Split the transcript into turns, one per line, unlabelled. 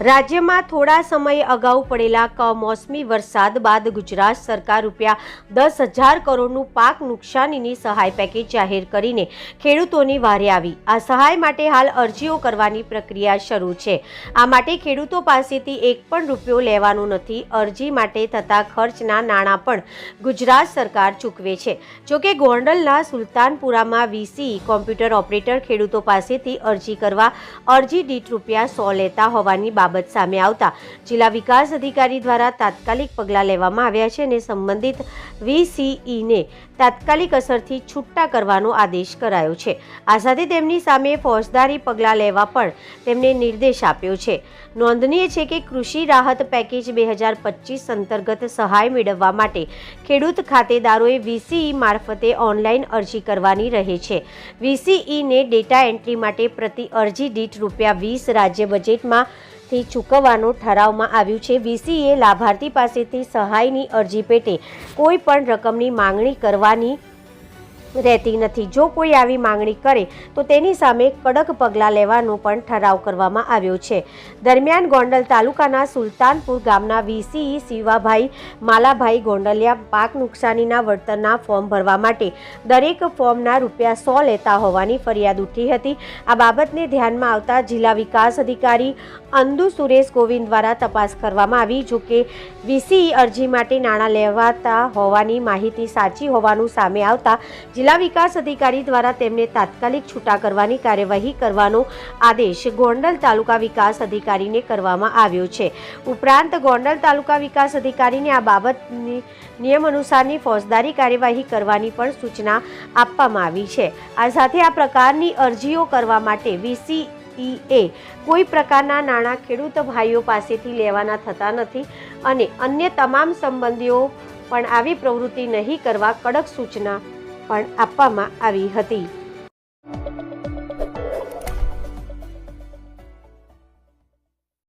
રાજ્યમાં થોડા સમય અગાઉ પડેલા કમોસમી વરસાદ બાદ ગુજરાત સરકાર રૂપિયા દસ હજાર કરોડનું પાક નુકસાનીની સહાય પેકેજ જાહેર કરીને ખેડૂતોની વારે આવી. આ સહાય માટે હાલ અરજીઓ કરવાની પ્રક્રિયા શરૂ છે. આ માટે ખેડૂતો પાસેથી એક પણ રૂપિયો લેવાનું નથી. અરજી માટે થતા ખર્ચના નાણાં પણ ગુજરાત સરકાર ચૂકવે છે. જોકે ગોંડલના સુલતાનપુરામાં વીસી કોમ્પ્યુટર ઓપરેટર ખેડૂતો પાસેથી અરજી કરવા અરજી દીઠ રૂપિયા સો લેતા હોવાની બાબત સામે આવતા. જિલ્લા વિકાસ અધિકારી દ્વારા તાત્કાલિક પગલાં લેવામાં આવ્યા છે અને સંબંધિત વીસીઈને તાત્કાલિક અસરથી છૂટા કરવાનો આદેશ કરાયો છે. આ સાથે તેમની સામે ફોજદારી પગલાં લેવા પણ તેમને નિર્દેશ આપ્યો છે. નોંધનીય છે કે કૃષિ રાહત પેકેજ બે હજાર પચીસ અંતર્ગત સહાય મેળવવા માટે ખેડૂત ખાતેદારોએ વીસીઈ મારફતે ઓનલાઈન અરજી કરવાની રહે છે. વીસીઈને ડેટા એન્ટ્રી માટે પ્રતિ અરજી દીઠ રૂપિયા વીસ રાજ્ય બજેટમાં થી ચૂકવવાનું ઠરાવમાં આવ્યું છે. વીસીએ લાભાર્થી પાસેથી સહાયની અરજી પેટે કોઈ પણ રકમની માંગણી કરવાની રહેતી નથી. જો કોઈ આવી માંગણી કરે, તો તેની સામે કડક પગલાં લેવાનો પણ ઠરાવ કરવામાં આવ્યો છે. દરમિયાન ગોંડલ તાલુકાના સુલતાનપુર ગામના વીસીઈ શિવાભાઈ માલાભાઈ ગોંડલિયા પાક નુકસાનીના વળતરના ફોર્મ ભરવા માટે દરેક ફોર્મના રૂપિયા સો લેતા હોવાની ફરિયાદ ઉઠી હતી. આ બાબતને ધ્યાનમાં આવતા જિલ્લા વિકાસ અધિકારી અંદુ સુરેશ ગોવિંદ દ્વારા તપાસ કરવામાં આવી. જોકે વીસીઈ અરજી માટે નાણાં લેવાતા હોવાની માહિતી સાચી હોવાનું સામે આવતા જિલ્લા વિકાસ અધિકારી દ્વારા તેમને તાત્કાલિક છૂટા કરવાની કાર્યવાહી કરવાનો આદેશ ગોંડલ તાલુકા વિકાસ અધિકારીને કરવામાં આવ્યો છે. ઉપરાંત ગોંડલ તાલુકા વિકાસ અધિકારીને આ બાબતની નિયમ અનુસારની ફોજદારી કાર્યવાહી કરવાની પણ સૂચના આપવામાં આવી છે. આ સાથે આ પ્રકારની અરજીઓ કરવા માટે વીસી ઈએ કોઈ પ્રકારના નાણાં ખેડૂત ભાઈઓ પાસેથી લેવાના થતા નથી અને અન્ય તમામ સંબંધીઓ પણ આવી પ્રવૃત્તિ નહીં કરવા કડક સૂચના પણ આપવામાં આવી હતી.